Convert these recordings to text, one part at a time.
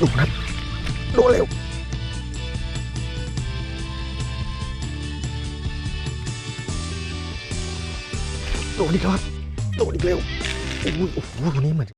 ดูครับดูเร็วโดดอีกแล้วครับโดดอีกเร็วโอ้ยโอ้โหตัวนี้เหมือน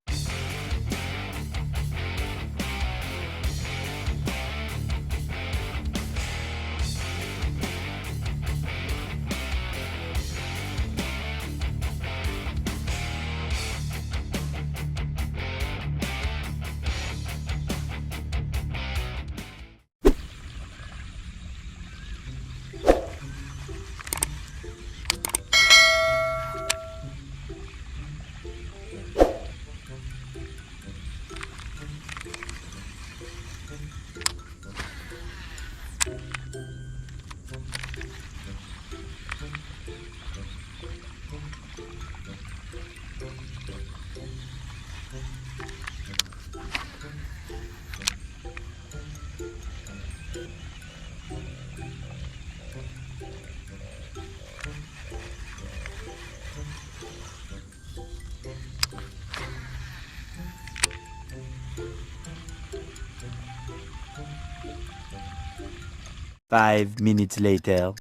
5 minutes later.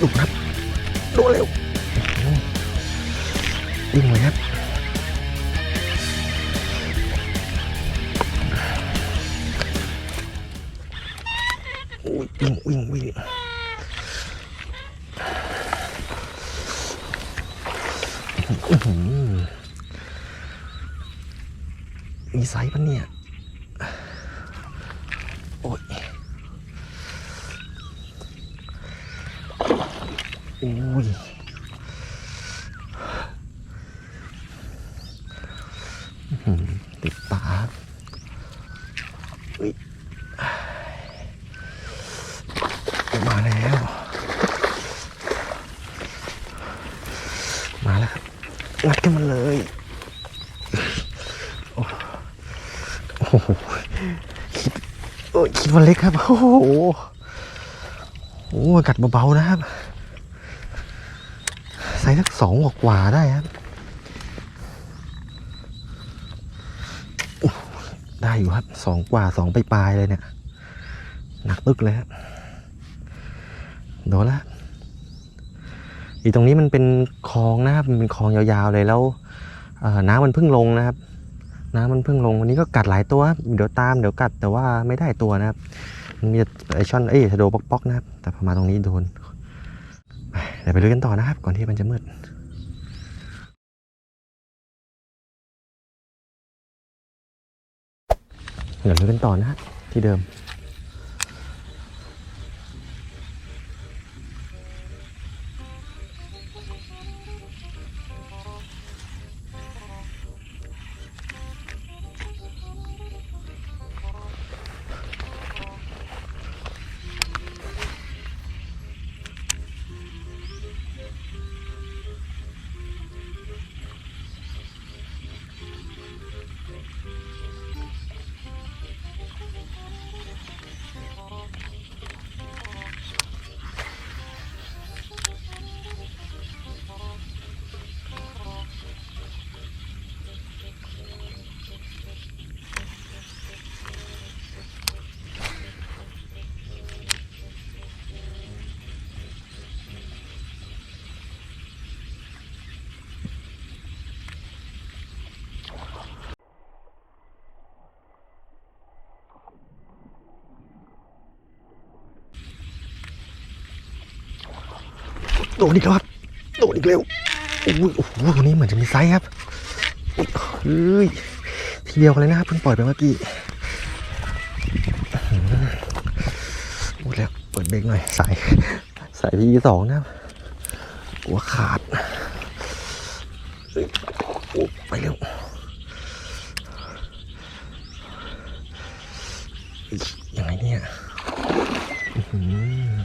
ดูครับดูเร็ววิ่งเลยครับโอ้ยวิ่งวิ่งวิ่งอือหือมีไซส์ปะเนี่ย โอ้ย อุ้ยติดปากอุ้ยมาแล้ว มาแล้วครับงัดกันมันเลยโอ้โหคิดโอ้คิดว่าเล็กครับ โอ้โหโอ้กัดเบาๆนะครับ ซส์สักสองกว่าได้ครับได้อยู่ครับสองกว่าสองไปปลายเลยเนี่ย หนักตึกเลยครับโดนละอีตรงนี้มันเป็นคลองนะครับมันเป็นคลองยาวๆเลยแล้วน้ำมันเพิ่งลงนะครับ น้ำมันเพิ่งลงวันนี้ก็กัดหลายตัวเดี๋ยวตามเดี๋ยวกัดแต่ว่าไม่ได้ตัวนะครับ มันมีไอช่อนเอ้ยชโดป๊อกๆนะครับ แต่พอมาตรงนี้โดน เดี๋ยวไปลุยกันต่อนะครับ ก่อนที่มันจะมืดเดี๋ยวลุยกันต่อนะฮะที่เดิม โดนอีกแล้วครับโดนอีกแล้วอุ้ยโอ้โหตัวนี้เหมือนจะมีไซส์ครับเฮ้ยทีเดียวกันเลยนะครับเพิ่งปล่อยไปเมื่อกี้อื้อหือหมดแล้วเปิดเบรกหน่อยสายสายพีสองนะหัวขาดโอ้ไปเร็วยยังไงเนี่ยอื้อหือ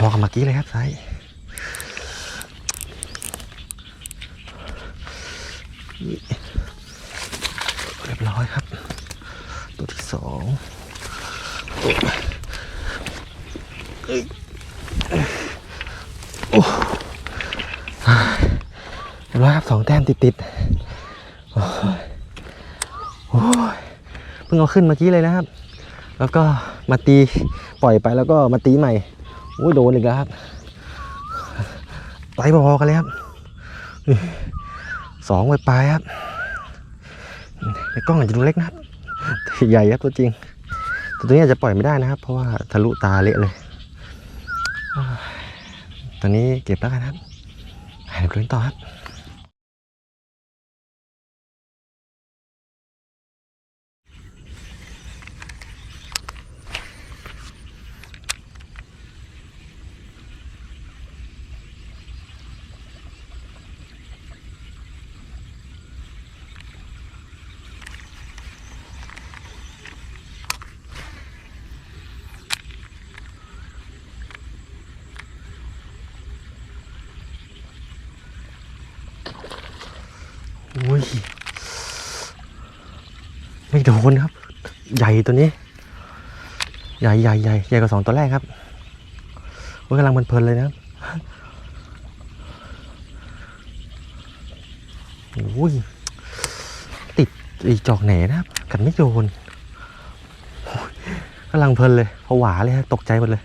พอๆกับ เมื่อกี้เลยครับไซส์เรียบร้อยครับ ตัวที่สองเอ้ยโอ้เรียบร้อยครับสองแต้มติดๆโอ้ยโอ้ยเพิ่งเอาขึ้นเมื่อกี้เลยนะครับ แล้วก็มาตีปล่อยไปแล้วก็มาตีใหม่ โอ้ยโดนอีกแล้วครับไตพอๆกันเลยครับสองไปปลายครับในกล้องอาจจะดูเล็กนะครับใหญ่ครับตัวจริงแต่ตัวนี้อาจจะปล่อยไม่ได้นะครับ เพราะว่าทะลุตาเละเลยตอนนี้เก็บแล้วกันครับเดี๋ยวเล่นต่อครับ อุ้ย ไม่โดนครับ ใหญ่ตัวนี้ ใหญ่ใหญ่ใหญ่ใหญ่กว่าสองตัวแรกครับโอ้ยกำลังเพลินเลยนะโอ้ย ติดอีจอกแหนนะครับ กันไม่โดนกำลังเพลินเลยผวาเลยครับตกใจหมดเลย